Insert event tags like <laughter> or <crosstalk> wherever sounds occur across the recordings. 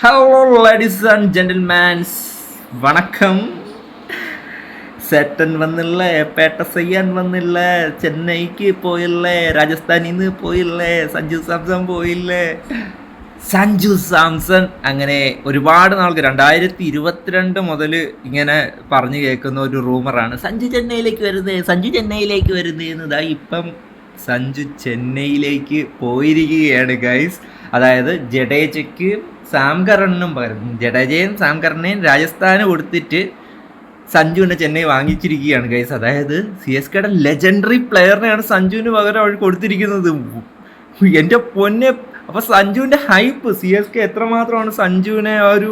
Hello ladies and gentlemans വണക്കം. സെറ്റൻ വന്നില്ലേ പേട്ട ചെയ്യാൻ വന്നില്ലേ ചെന്നൈക്ക് പോയില്ലേ രാജസ്ഥാനിൽ നിന്ന് പോയില്ലേ സഞ്ജു സാംസൺ പോയില്ലേ. സഞ്ജു സാംസൺ. അങ്ങനെ ഒരുപാട് നാൾക്ക് രണ്ടായിരത്തി ഇരുപത്തിരണ്ട് മുതൽ ഇങ്ങനെ പറഞ്ഞു കേൾക്കുന്ന ഒരു റൂമറാണ്. സഞ്ജു ചെന്നൈയിലേക്ക് വരുന്നത് സഞ്ജു ചെന്നൈയിലേക്ക് വരുന്നത് എന്നതാ ഇപ്പം സഞ്ജു ചെന്നൈയിലേക്ക് പോയിരിക്കുകയാണ് ഗൈസ് അതായത് ജഡേജയ്ക്ക് സാം കറണിനും പകരം ജഡേജയും സാം കറണിനെയും രാജസ്ഥാന് കൊടുത്തിട്ട് സഞ്ജുവിനെ ചെന്നൈ വാങ്ങിച്ചിരിക്കുകയാണ് ഗൈസ് അതായത് സി എസ് കെയുടെ ലെജൻഡറി പ്ലെയറിനെയാണ് സഞ്ജുവിന് പകരം അവർ കൊടുത്തിരിക്കുന്നത്. എന്റെ പൊന്നെ അപ്പൊ സഞ്ജുവിന്റെ ഹൈപ്പ് സി എസ് കെ എത്രമാത്രമാണ് സഞ്ജുവിനെ ആ ഒരു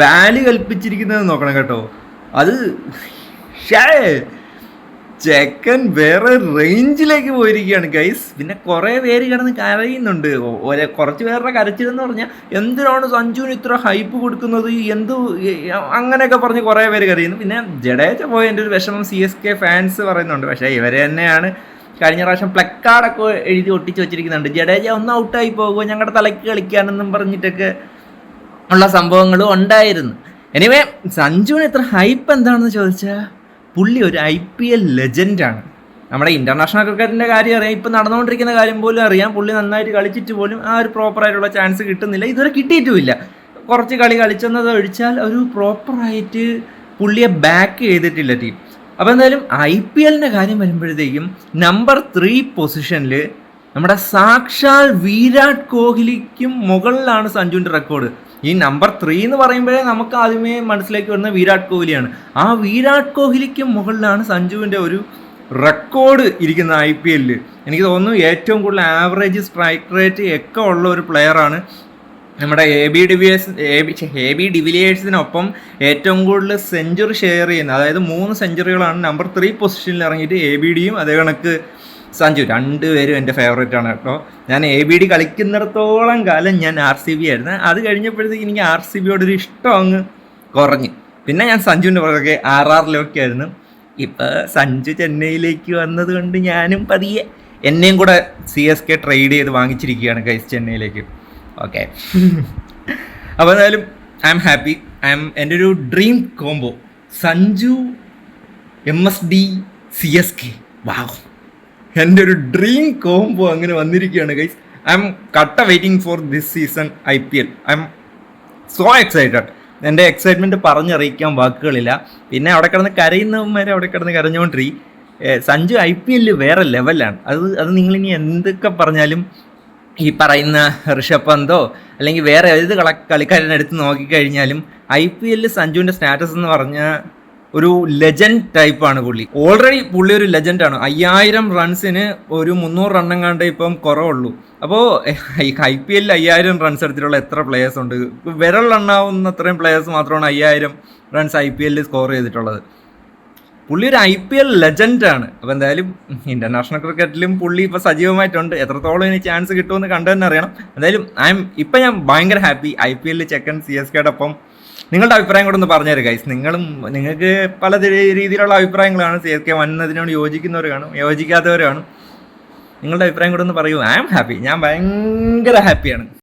വാല്യൂ കൽപ്പിച്ചിരിക്കുന്നത് നോക്കണം കേട്ടോ. അത് ഷേ ചെക്കൻ വേറെ റേഞ്ചിലേക്ക് പോയിരിക്കുകയാണ് ഗൈസ് പിന്നെ കുറേ പേര് കിടന്ന് കരയുന്നുണ്ട്. ഒരേ കുറച്ച് പേരുടെ കരച്ചിലെന്ന് പറഞ്ഞാൽ എന്തിനാണ് സഞ്ജുവിന് ഇത്ര ഹൈപ്പ് കൊടുക്കുന്നത്? എന്ത് അങ്ങനെയൊക്കെ പറഞ്ഞ് കുറേ പേര് കരയുന്നു. പിന്നെ ജഡേജ പോയതിന്റെ ഒരു വിഷമം സി എസ് കെ ഫാൻസ് പറയുന്നുണ്ട്. പക്ഷേ ഇവരെ തന്നെയാണ് കഴിഞ്ഞ പ്രാവശ്യം പ്ലക്കാർഡൊക്കെ എഴുതി ഒട്ടിച്ച് വെച്ചിരിക്കുന്നുണ്ട്. ജഡേജ ഒന്ന് ഔട്ടായി പോകുമോ ഞങ്ങളുടെ തലയ്ക്ക് കളിക്കാനെന്നും പറഞ്ഞിട്ടൊക്കെ ഉള്ള സംഭവങ്ങളും ഉണ്ടായിരുന്നു. എനിവേ സഞ്ജുവിന് ഇത്ര ഹൈപ്പ് എന്താണെന്ന് ചോദിച്ചാൽ പുള്ളി ഒരു ഐ പി എൽ ലെജൻഡാണ്. നമ്മുടെ ഇന്റർനാഷണൽ ക്രിക്കറ്റിന്റെ കാര്യം അറിയാം. ഇപ്പം നടന്നുകൊണ്ടിരിക്കുന്ന കാര്യം പോലും അറിയാം. പുള്ളി നന്നായിട്ട് കളിച്ചിട്ട് പോലും ആ ഒരു പ്രോപ്പറായിട്ടുള്ള ചാൻസ് കിട്ടുന്നില്ല. ഇതുവരെ കിട്ടിയിട്ടുമില്ല. കുറച്ച് കളി കളിച്ചെന്നത് ഒഴിച്ചാൽ ഒരു പ്രോപ്പറായിട്ട് പുള്ളിയെ ബാക്ക് ചെയ്തിട്ടില്ല ടീം അപ്പോൾ എന്തായാലും ഐ പി എല്ലിന്റെ കാര്യം വരുമ്പോഴത്തേക്കും നമ്പർ ത്രീ പൊസിഷനിൽ നമ്മുടെ സാക്ഷാൽ വിരാട് കോഹ്ലിക്കും മുകളിലാണ് സഞ്ജുവിന്റെ റെക്കോർഡ് ഈ നമ്പർ ത്രീ എന്ന് പറയുമ്പോഴേ നമുക്ക് ആദ്യമേ മനസ്സിലേക്ക് വരുന്ന വിരാട് കോഹ്ലിയാണ്. ആ വിരാട് കോഹ്ലിക്ക് മുകളിലാണ് സഞ്ജുവിന്റെ ഒരു റെക്കോർഡ് ഇരിക്കുന്ന ഐ പി എല്ലിൽ എനിക്ക് തോന്നുന്നു ഏറ്റവും കൂടുതൽ ആവറേജ് സ്ട്രൈക്ക് റേറ്റ് ഒക്കെ ഉള്ള ഒരു പ്ലെയറാണ് നമ്മുടെ A B de Villiers A B A B ഡിവിലിയേഴ്സിനൊപ്പം ഏറ്റവും കൂടുതൽ സെഞ്ചുറി ഷെയർ ചെയ്യുന്ന അതായത് മൂന്ന് സെഞ്ചുറികളാണ് നമ്പർ ത്രീ പൊസിഷനിൽ ഇറങ്ങിയിട്ട് എ ബി ഡിയും അതേ കണക്ക് സഞ്ജു രണ്ടുപേരും എന്റെ ഫേവറേറ്റ് ആണ് കേട്ടോ. ഞാൻ എ ബി ഡി കളിക്കുന്നിടത്തോളം കാലം ഞാൻ ആർ സി ബി ആയിരുന്നു. അത് കഴിഞ്ഞപ്പോഴത്തേക്ക് എനിക്ക് ആർ സി ബിയോടൊരു ഇഷ്ടം അങ്ങ് കുറഞ്ഞു. പിന്നെ ഞാൻ സഞ്ജുവിന്റെ പുറകെ ആർ ആറിലൊക്കെ ആയിരുന്നു. ഇപ്പോൾ സഞ്ജു ചെന്നൈയിലേക്ക് വന്നത് കൊണ്ട് ഞാനും പതിയെ എന്നെയും കൂടെ സി എസ് കെ ട്രേഡ് ചെയ്ത് വാങ്ങിച്ചിരിക്കുകയാണ് കൈസ് ചെന്നൈയിലേക്ക്. ഓക്കെ <laughs> അപ്പോൾ എന്തായാലും I am happy I am എന്റെ ഒരു dream combo Sanju M S D C S K wow എന്റെ ഒരു ഡ്രീം കോംബോ അങ്ങനെ വന്നിരിക്കുകയാണ് ഗൈസ് ഐ എം കട്ട waiting for this season I P L I am so excited എന്റെ excitement പറഞ്ഞറിയിക്കാൻ വാക്കുകളില്ല. പിന്നെ അവിടെ കിടന്ന് കരയുന്നവന്മാരെ അവിടെ കിടന്ന് കരഞ്ഞുകൊണ്ടിരി സഞ്ജു ഐ പി എല്ലിൽ വേറെ ലെവലാണ് അത് അത് നിങ്ങളിനി എന്തൊക്കെ പറഞ്ഞാലും ഈ പറയുന്ന ഋഷഭ് പന്തോ അല്ലെങ്കിൽ വേറെ ഏത് കള കളിക്കാരനെ എടുത്ത് നോക്കിക്കഴിഞ്ഞാലും ഐ പി എല്ലിൽ സഞ്ജുവിന്റെ സ്റ്റാറ്റസ് എന്ന് പറഞ്ഞാൽ ഒരു ലെജൻഡ് ടൈപ്പാണ് പുള്ളി. ഓൾറെഡി പുള്ളി ഒരു ലെജൻഡാണ് അയ്യായിരം റൺസിന് ഒരു മുന്നൂറ് റണ്ണെങ്ങാണ്ട് ഇപ്പം കുറവുള്ളൂ. അപ്പോൾ ഐ പി എല്ലിൽ അയ്യായിരം റൺസ് എടുത്തിട്ടുള്ള എത്ര പ്ലേയേഴ്സ് ഉണ്ട്? വിരൽ റണ്ണാവുന്ന അത്രയും പ്ലേയേഴ്സ് മാത്രമാണ് അയ്യായിരം റൺസ് ഐ പി എല്ലിൽ സ്കോർ ചെയ്തിട്ടുള്ളത്. പുള്ളി ഒരു ഐ പി എൽ ലെജൻഡാണ് അപ്പോൾ എന്തായാലും ഇന്റർനാഷണൽ ക്രിക്കറ്റിലും പുള്ളി ഇപ്പോൾ സജീവമായിട്ടുണ്ട്. എത്രത്തോളം ഇനി ചാൻസ് കിട്ടുമെന്ന് കണ്ടു തന്നെ അറിയണം. എന്തായാലും ഐ എം ഇപ്പം ഞാൻ ഭയങ്കര ഹാപ്പി ഐ പി എല്ലിൽ ചെക്കൻ സി എസ് കെയുടെ ഒപ്പം നിങ്ങളുടെ അഭിപ്രായം കൂടെ ഒന്ന് പറഞ്ഞുതരും ഗൈസ് നിങ്ങളും നിങ്ങൾക്ക് പല രീതിയിലുള്ള അഭിപ്രായങ്ങളാണ്. സി എസ് കെ വന്നതിനോട് യോജിക്കുന്നവർ കാണും യോജിക്കാത്തവർ കാണും. നിങ്ങളുടെ അഭിപ്രായം കൂടെ ഒന്ന് പറയൂ. ഐ ആം ഹാപ്പി ഞാൻ ഭയങ്കര ഹാപ്പിയാണ്